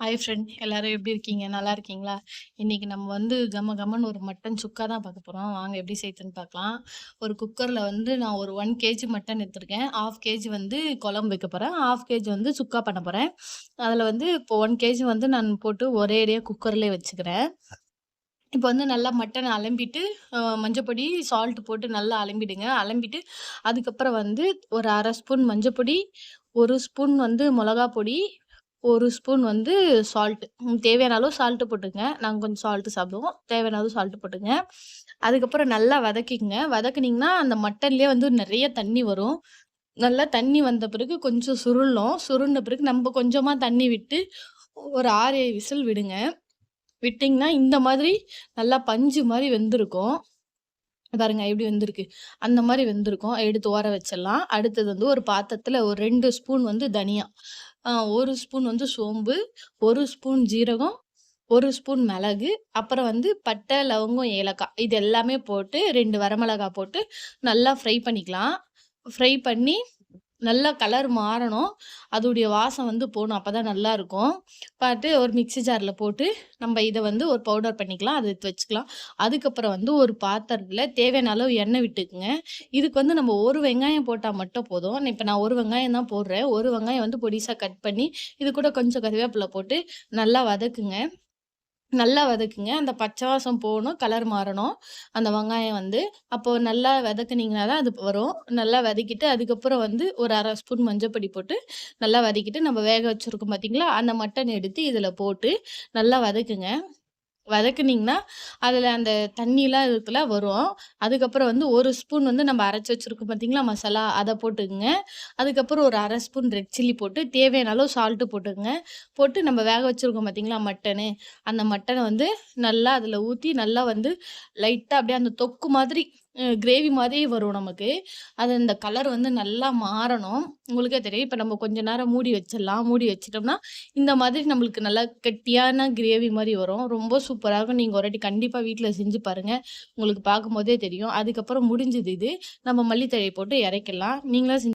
Hi friend எல்லாரும் எப்படி இருக்கீங்க? நல்லா இருக்கீங்களா? இன்றைக்கி நம்ம வந்து கம கமன்னு ஒரு மட்டன் சுக்கா தான் பார்க்க போகிறோம் வாங்க எப்படி செய்யுதுன்னு பார்க்கலாம். ஒரு குக்கரில் வந்து நான் ஒரு ஒன் கேஜி மட்டன் எடுத்துருக்கேன். ஆஃப் கேஜி வந்து குழம்பு வைக்க போகிறேன் ஆஃப் கேஜி வந்து சுக்கா பண்ண போகிறேன் அதில் வந்து இப்போ ஒன் கேஜி வந்து நான் போட்டு ஒரே ஏரியா குக்கர்லேயே வச்சுக்கிறேன். இப்போ வந்து நல்லா மட்டன் அலம்பிட்டு மஞ்சப்பொடி சால்ட் போட்டு நல்லா அலம்பிடுங்க. அலம்பிட்டு அதுக்கப்புறம் வந்து ஒரு அரை ஸ்பூன் மஞ்சப்பொடி ஒரு ஸ்பூன் வந்து மிளகா பொடி ஒரு ஸ்பூன் வந்து சால்ட்டு தேவையான அளவு சால்ட்டு போட்டுங்க நாங்கள் கொஞ்சம் சால்ட்டு சாப்பிடுவோம். தேவையான அளவு சால்ட்டு போட்டுங்க அதுக்கப்புறம் நல்லா வதக்கிங்க வதக்குனிங்கன்னா அந்த மட்டன்லேயே வந்து நிறைய தண்ணி வரும். நல்லா தண்ணி வந்த பிறகு கொஞ்சம் சுருளும். சுருண்ட பிறகு நம்ம கொஞ்சமாக தண்ணி விட்டு ஒரு ஆறு ஏழு விசில் விடுங்க. விட்டிங்கன்னா இந்த மாதிரி நல்லா பஞ்சு மாதிரி வெந்திருக்கும். பாருங்க எப்படி வெந்திருக்கு. அந்த மாதிரி வெந்திருக்கும். எடுத்து ஓர வச்சிடலாம். அடுத்தது வந்து ஒரு பாத்திரத்தில் ஒரு ரெண்டு ஸ்பூன் வந்து தனியா ஒரு ஸ்பூன் வந்து சோம்பு ஒரு ஸ்பூன் ஜீரகம் ஒரு ஸ்பூன் மிளகு அப்புறம் வந்து பட்டை லவங்கம் ஏலக்காய். இது எல்லாமே போட்டு ரெண்டு வரமிளகாய் போட்டு நல்லா ஃப்ரை பண்ணிக்கலாம். ஃப்ரை பண்ணி நல்லா கலர் மாறணும். அதோடைய வாசம் வந்து போகணும் அப்போ தான் நல்லாயிருக்கும் பார்த்து ஒரு மிக்சி ஜாரில் போட்டு நம்ம இதை வந்து ஒரு பவுடர் பண்ணிக்கலாம். அதை எடுத்து வச்சுக்கலாம். அதுக்கப்புறம் வந்து ஒரு பாத்திரத்தில் தேவையான அளவு எண்ணெய் விட்டுக்குங்க. இதுக்கு வந்து நம்ம ஒரு வெங்காயம் போட்டால் மட்டும் போதும். இப்போ நான் ஒரு வெங்காயம் தான் போடுறேன். ஒரு வெங்காயம் வந்து பொடிசாக கட் பண்ணி இது கூட கொஞ்சம் கருவேப்பிலை போட்டு நல்லா வதக்குங்க. நல்லா வதக்குங்க. அந்த பச்சை வாசம் போகணும் கலர் மாறணும். அந்த வெங்காயம் வந்து அப்போது நல்லா வதக்குனீங்கன்னா தான் அது வரும். நல்லா வதக்கிட்டு அதுக்கப்புறம் வந்து ஒரு அரை ஸ்பூன் மஞ்சப்பொடி போட்டு நல்லா வதக்கிட்டு நம்ம வேக வச்சுருக்கோம் பார்த்தீங்களா அந்த மட்டன் எடுத்து இதில் போட்டு நல்லா வதக்குங்க. வதக்குனிங்கன்னா அதில் அந்த தண்ணிலாம் இருக்குல்ல வரும். அதுக்கப்புறம் வந்து ஒரு ஸ்பூன் வந்து நம்ம அரைச்சி வச்சுருக்கோம் பார்த்தீங்களா மசாலா அதை போட்டுக்குங்க. அதுக்கப்புறம் ஒரு அரை ஸ்பூன் ரெட் சில்லி போட்டு தேவையான அளவு சால்ட்டு போட்டுக்குங்க. போட்டு நம்ம வேக வச்சுருக்கோம் பார்த்தீங்களா மட்டனு. அந்த மட்டனை வந்து நல்லா அதில் ஊற்றி நல்லா வந்து லைட்டாக அப்படியே அந்த தொக்கு மாதிரி கிரேவி மாதிரி வரும் நமக்கு. அது அந்த கலர் வந்து நல்லா மாறணும். உங்களுக்கே தெரியும். இப்போ நம்ம கொஞ்ச நேரம் மூடி வச்சிடலாம். மூடி வச்சிட்டோம்னா இந்த மாதிரி நம்மளுக்கு நல்லா கெட்டியான கிரேவி மாதிரி வரும். ரொம்ப சூப்பராக இருக்கும். நீங்கள் ஒரு வாட்டி கண்டிப்பாக வீட்டில் செஞ்சு பாருங்கள் உங்களுக்கு பார்க்கும்போதே தெரியும். அதுக்கப்புறம் முடிஞ்சது இது. நம்ம மல்லித்தழையை போட்டு இறக்கலாம். நீங்களாம் செஞ்சு